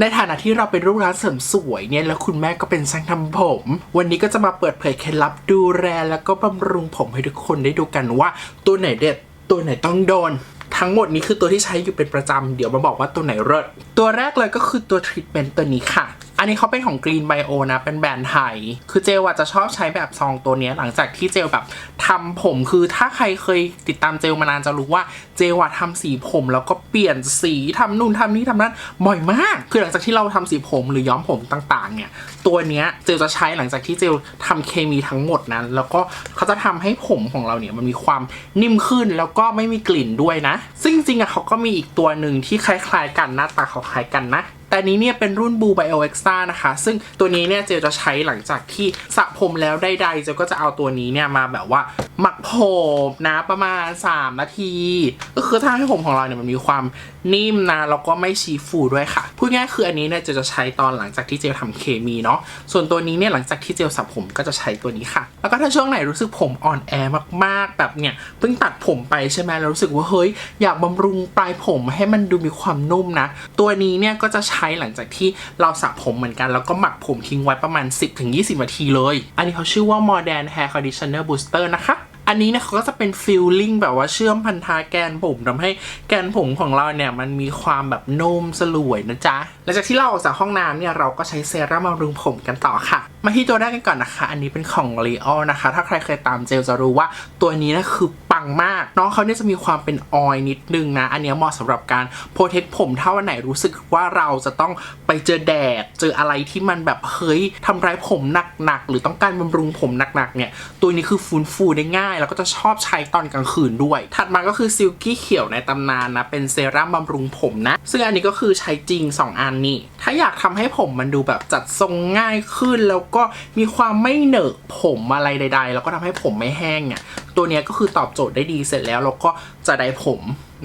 ในฐานะที่เราเป็นลูกร้านเสริมสวยเนี่ยแล้วคุณแม่ก็เป็นช่างทำผม วันนี้ก็จะมาเปิดเผยเคล็ดลับดูแลแล้วก็บำรุงผมให้ทุกคนได้ดูกันว่า ตัวไหนเด็ดตัวไหนต้องโดนทั้งหมดนี้คือตัวที่ใช้อยู่เป็นประจำ เดี๋ยวมาบอกว่าตัวไหนเลิศตัวแรกเลยก็คือตัวทรีทเมนต์ตัวนี้ค่ะ อันนี้เขาเป็นของ Green Bio นะ เป็นแบรนด์ไทย คือเจลอะจะชอบใช้แบบซองตัวนี้หลังจากที่เจลแบบทำผมคือถ้าใครเคยติดตามเจลมานานจะรู้ว่าเจลอะทำสีผมแล้วก็เปลี่ยนสีทำนู่นทำนี่ทำนั่นบ่อยมาก คือหลังจากที่เราทำสีผมหรือย้อมผมต่างๆ เนี่ย ตัวเนี้ยเจลจะใช้หลังจากที่เจลทำเคมีทั้งหมดนั้น แล้วก็เขาจะทำให้ผมของเราเนี่ยมันมีความนิ่มขึ้นแล้วก็ไม่มีกลิ่นด้วยนะ ซึ่งจริงๆอะเขาก็มีอีกตัวหนึ่งที่คล้ายๆ กันหน้าตาเขาคล้ายกันนะแต่นี้เนี่ยเป็นรุ่น Blue Bio Extra นะคะ ซึ่งตัวนี้เนี่ยเจลจะใช้หลังจากที่สระผมแล้วใดๆเจลก็จะเอาตัวนี้เนี่ยมาแบบว่าหมักผมนะประมาณ 3 นาที ก็คือถ้าให้ผมของเราเนี่ยมันมีความนิ่มนะแล้วก็ไม่ชีฟูด้วยค่ะ พูดง่ายคืออันนี้เนี่ยเจลจะใช้ตอนหลังจากที่เจลทำเคมีเนาะ ส่วนตัวนี้เนี่ยหลังจากที่เจลสระผมก็จะใช้ตัวนี้ค่ะ แล้วก็ถ้าช่วงไหนรู้สึกผมอ่อนแอมากๆแบบเนี่ยเพิ่งตัดผมไปใช่ไหมแล้วรู้สึกว่าเฮ้ยอยากบำรุงปลายผมให้มันดูมีความนุ่มนะ ตัวนี้เนี่ยก็จะใช้หลังจากที่เราสระผมเหมือนกัน แล้วก็หมักผมทิ้งไว้ประมาณ 10-20 นาทีเลย อันนี้เขาชื่อว่า Modern Hair Conditioner Booster นะคะอันนี้เนี่ยเขาก็จะเป็นฟิลลิ่งแบบว่าเชื่อมพันธาแกนผมทำให้แกนผมของเราเนี่ย มันมีความแบบนุ่มสลวยนะจ๊ะหลังจากที่เราออกจากห้องน้ำเนี่ย เราก็ใช้เซรั่มบำรุงผมกันต่อค่ะ มาที่ตัวแรกกันก่อนนะคะ อันนี้เป็นของ l ีออนะคะ ถ้าใครเคยตามเจลจะรู้ว่าตัวนี้นะคือ มากน้องเขาเนี่ยจะมีความเป็นออยนิดนึงนะ อันนี้เหมาะสำหรับการโปรเทคผมถ้าวันไหนรู้สึกว่าเราจะต้องไปเจอแดด เจออะไรที่มันแบบเฮ้ยทำร้ายผมหนักๆหรือต้องการบำรุงผมหนักๆเนี่ย ตัวนี้คือฟื้นฟูได้ง่าย แล้วก็จะชอบใช้ตอนกลางคืนด้วย ถัดมาก็คือซิลกี้เขียวในตำนานนะ เป็นเซรั่มบำรุงผมนะ ซึ่งอันนี้ก็คือใช้จริง 2 อันนี้ ถ้าอยากทำให้ผมมันดูแบบจัดทรงง่ายขึ้น แล้วก็มีความไม่เหนอะผมอะไรใด ๆ แล้วก็ทำให้ผมไม่แห้งเนี่ย ตัวเนี้ยก็คือตอบโจทย์ได้ดีเสร็จแล้วเราก็จะได้ผม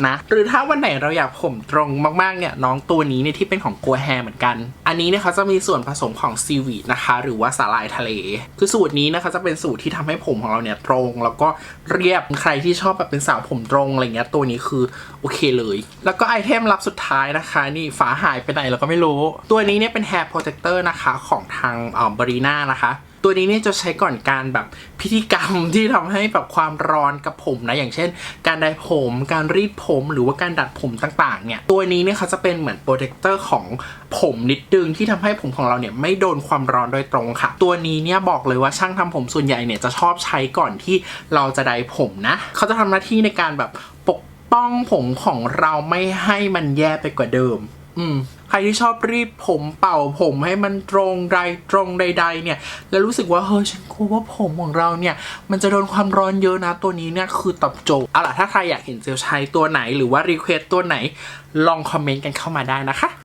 นะหรือถ้าวันไหนเราอยากผมตรงมากๆเนี่ยน้องตัวนี้เนี่ยที่เป็นของกัวแฮเหมือนกัน อันนี้เนี่ยเขาจะมีส่วนผสมของซีวีดนะคะ หรือว่าสาหร่ายทะเล คือสูตรนี้นะคะจะเป็นสูตรที่ทำให้ผมของเราเนี่ยตรง แล้วก็เรียบใครที่ชอบแบบเป็นสาวผมตรงอะไรเงี้ยตัวนี้คือโอเคเลย แล้วก็ไอเทมลับสุดท้ายนะคะ นี่ฝาหายไปไหนเราก็ไม่รู้ ตัวนี้เนี่ยเป็น hair protector นะคะของทางบริน่านะคะ ตัวนี้เนี่ยจะใช้ก่อนการแบบพิธีกรรมที่ทำให้แบบความร้อนกับผมนะ อย่างเช่น การไดผม การรีดผมหรือว่าการดัดผมต่างๆเนี่ยตัวนี้เนี่ยเขาจะเป็นเหมือนโปรเทคเตอร์ของผมนิดนึงที่ทำให้ผมของเราเนี่ยไม่โดนความร้อนโดยตรงค่ะ ตัวนี้เนี่ยบอกเลยว่าช่างทำผมส่วนใหญ่เนี่ยจะชอบใช้ก่อนที่เราจะไดผมนะ เขาจะทำหน้าที่ในการแบบปกป้องผมของเราไม่ให้มันแย่ไปกว่าเดิม อืมใครที่ชอบรีดผมเป่าผมให้มันตรงใดตรงใด ๆ เนี่ย แล้วรู้สึกว่าเฮ้ยฉันกลัวว่าผมของเราเนี่ย มันจะโดนความร้อนเยอะนะตัวนี้เนี่ยคือตอบโจทย์เอาล่ะถ้าใครอยากเห็นเซลลใช้ตัวไหนหรือว่ารีเควสตัวไหนลองคอมเมนต์กันเข้ามาได้นะคะ